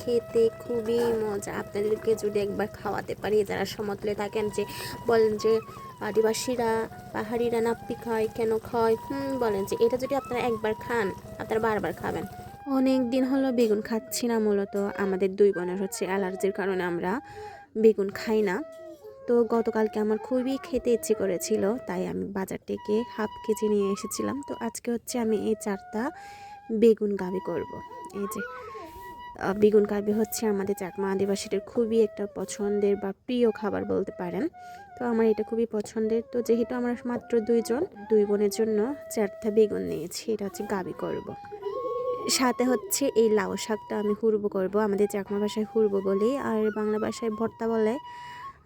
খেতে খুবই মজা। আপনাদেরকে যদি একবার খাওয়াতে পারি, যারা সমতলে থাকেন যে বলেন যে আদিবাসীরা পাহাড়িরা নাপ্পি খায়, কেন খায়? হুম, বলেন যে এটা যদি আপনারা একবার খান, আপনারা বারবার খাবেন। অনেক দিন হলো বেগুন খাচ্ছি না মূলত। আমাদের দুই বোনের হচ্ছে অ্যালার্জির কারণে আমরা বেগুন খাই না। তো গতকালকে আমার খুবই খেতে ইচ্ছে করেছিল, তাই আমি বাজার থেকে হাফ কেজি নিয়ে এসেছিলাম। তো আজকে হচ্ছে আমি এই চারটা বেগুন গাবি করব। এই যে বেগুন কাবি হচ্ছে আমাদের চাকমা আদিবাসীদের খুবই একটা পছন্দের বা প্রিয় খাবার বলতে পারেন। তো আমার এটা খুবই পছন্দের। তো যেহেতু আমরা মাত্র দুইজন, দুই বোনের জন্য চারটা বেগুন নিয়েছি, এটা হচ্ছে গাবি করব। সাথে হচ্ছে এই লাউ শাকটা আমি হুরবো করব। আমাদের চাকমা ভাষায় হুরবো বলি, আর বাংলা ভাষায় ভর্তা বলে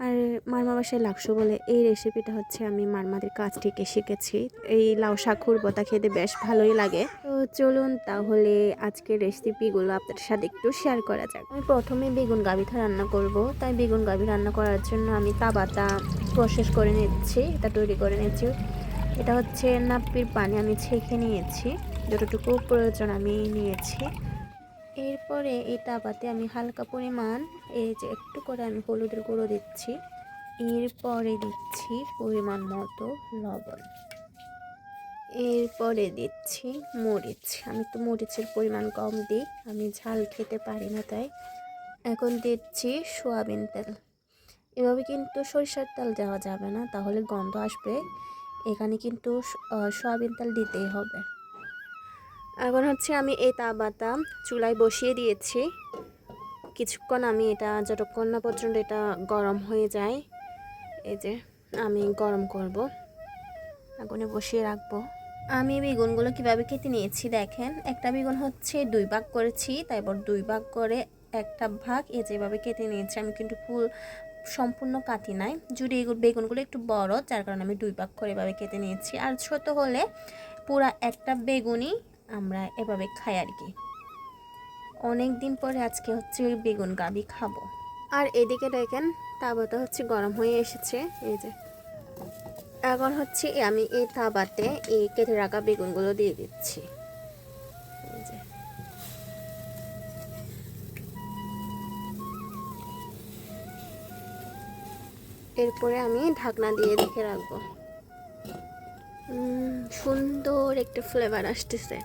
আর মারমা বাসায় লাকসো বলে এই রেসিপিটা হচ্ছে আমি মারমাদের কাছ থেকে শিখেছি। এই লাউ শাক হুরবোটা খেতে বেশ ভালোই লাগে। তো চলুন তাহলে আজকের রেসিপিগুলো আপনার সাথে একটু শেয়ার করা যাক। আমি প্রথমে বেগুন গাভিথা রান্না করব। তাই বেগুন গাভি রান্না করার জন্য আমি তাবাটা প্রসেস করে নিচ্ছি, এটা তৈরি করে নিচ্ছি। এটা হচ্ছে নাপ্পির পানি আমি ছেঁকে নিয়েছি, যতটুকু প্রয়োজন আমি নিয়েছি। এরপরে এই তাবাতে আমি হালকা পরিমাণ এই যে একটু করে আমি হলুদের গুঁড়ো দিচ্ছি। এরপরে দিচ্ছি পরিমাণ মতো লবণ। এরপরে দিচ্ছি মরিচ। আমি তো মরিচের পরিমাণ কম দিই, আমি ঝাল খেতে পারি না তাই। এখন দিচ্ছি সোয়াবিন তেল। এভাবে কিন্তু সরিষার তেল দেওয়া যাবে না, তাহলে গন্ধ আসবে। এখানে কিন্তু সয়াবিন তেল দিতেই হবে। এখন হচ্ছে আমি এই তাবাটা চুলায় বসিয়ে দিয়েছি। কিছুক্ষণ আমি এটা, যতক্ষণ না পর্যন্ত এটা গরম হয়ে যায়, এই যে আমি গরম করব। আগুনে বসিয়ে রাখব। আমি বেগুনগুলো কীভাবে কেটে নিয়েছি দেখেন? একটা বেগুন হচ্ছে দুই ভাগ করেছি তারপর দুই ভাগ করে একটা ভাগ এ যেভাবে কেটে নিয়েছি। আমি কিন্তু ফুল সম্পূর্ণ কাটি নাই। যদি এগুলো বেগুনগুলো একটু বড়, যার কারণে আমি দুই ভাগ করে এভাবে কেটে নিয়েছি। আর ছোট হলে পুরা একটা বেগুনই আমরা এভাবে খাই আর কি। অনেক দিন পরে আজকে হচ্ছে ওই বেগুন গাবি খাব। আর এদিকে দেখেন তাবাটা হচ্ছে গরম হয়ে এসেছে, এই যে। এখন হচ্ছে আমি এই তাবাতে এই কেটে রাখা বেগুনগুলো দিয়ে দিচ্ছি। এরপরে আমি ঢাকনা দিয়ে রেখে রাখব। সুন্দর একটা ফ্লেভার আসতেছে।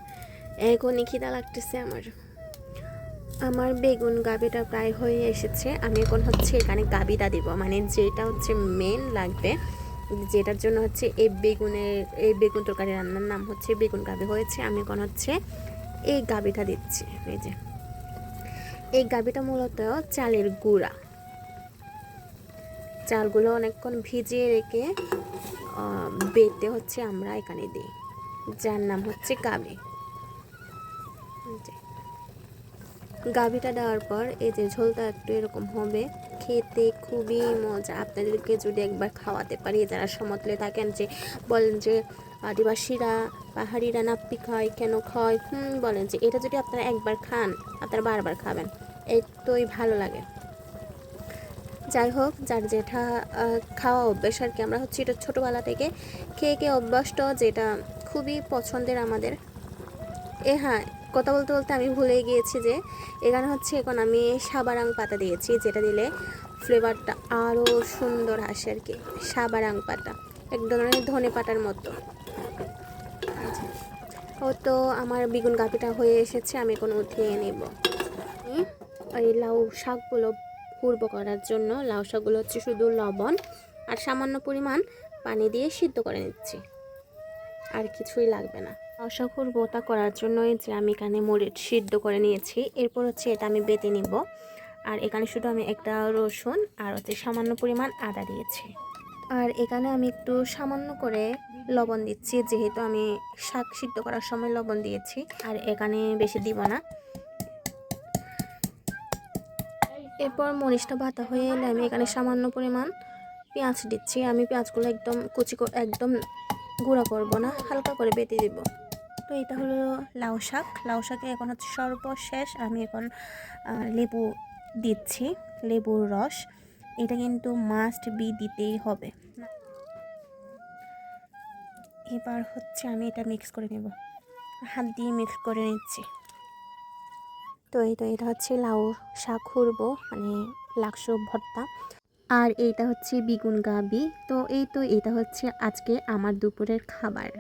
এখনই খিদা লাগতেছে আমার। আমার বেগুন গাবিটা প্রায় হয়ে এসেছে। আমি এখন হচ্ছে এখানে গাবিটা দিব। মানে যেটা হচ্ছে মেন লাগবে, যেটার জন্য হচ্ছে এই বেগুনের, এই বেগুন তরকারি রান্নার নাম হচ্ছে বেগুন গাবি হয়েছে। আমি এখন হচ্ছে এই গাবিটা দিচ্ছি। এই যে। এই গাবিটা মূলত চালের গুঁড়া। চালগুলো অনেকক্ষণ ভিজিয়ে রেখে বেটে হচ্ছে আমরা এখানে দিই। যার নাম হচ্ছে গাবি। গাভিটা দেওয়ার পর এই যে ঝোলটা একটু এরকম হবে, খেতে খুবই মজা। আপনাদেরকে যদি একবার খাওয়াতে পারি, যারা সমতলে থাকেন যে বলেন যে আদিবাসীরা, পাহাড়িরা নাপ্পি খায় কেন খায়? হুম, বলেন যে এটা যদি আপনারা একবার খান, আপনারা বারবার খাবেন এতই ভালো লাগে। যাই হোক, যার যেটা খাওয়া অভ্যেস আর কি, আমরা হচ্ছে এটা ছোটোবেলা থেকে খেয়ে খেয়ে অভ্যস্ত, যেটা খুবই পছন্দের আমাদের। এ হ্যাঁ কথা বলতে বলতে আমি ভুলে গিয়েছি যে এখানে হচ্ছে এখন আমি সাবারাং পাতা দিয়েছি, যেটা দিলে ফ্লেভারটা আরও সুন্দর আসে আর কি। সাবারাং পাতা এক ধরনের ধনে পাতার মতো। ও তো আমার বেগুন গাপিটা হয়ে এসেছে, আমি এখন উঠিয়ে নেব। এই লাউ শাকগুলো পূর্ব করার জন্য, লাউ শাকগুলো হচ্ছে শুধু লবণ আর সামান্য পরিমাণ পানি দিয়ে সিদ্ধ করে নিচ্ছি। আর কিছুই লাগবে না। অশাকুর বোতা করার জন্য যে আমি এখানে মরিচ সিদ্ধ করে নিয়েছি। এরপর হচ্ছে এটা আমি বেটে নিব। আর এখানে শুধু আমি একটা রসুন আর হচ্ছে সামান্য পরিমাণ আদা দিয়েছি। আর এখানে আমি একটু সামান্য করে লবণ দিচ্ছি, যেহেতু আমি শাক সিদ্ধ করার সময় লবণ দিয়েছি। আর এখানে বেশি দিব না। এরপর মরিচটা ভাতা হয়ে এলে আমি এখানে সামান্য পরিমাণ পেঁয়াজ দিচ্ছি। আমি পেঁয়াজগুলো একদম কুচি একদম গুঁড়া করব না, হালকা করে বেটে দিব। তো এটা হলো লাউ শাক। লাউ শাকে এখন হচ্ছে সর্বশেষ আমি এখন লেবু দিচ্ছি, লেবুর রস। এটা কিন্তু মাস্ট বি দিতেই হবে। এবার হচ্ছে আমি এটা মিক্স করে নেব। হাত দিয়ে মিক্স করে নিচ্ছি। তো এই তো এটা হচ্ছে লাউ শাক খুরবো মানে লাকসো ভর্তা। আর এইটা হচ্ছে বিগুন গাবি। তো এই তো এটা হচ্ছে আজকে আমার দুপুরের খাবার।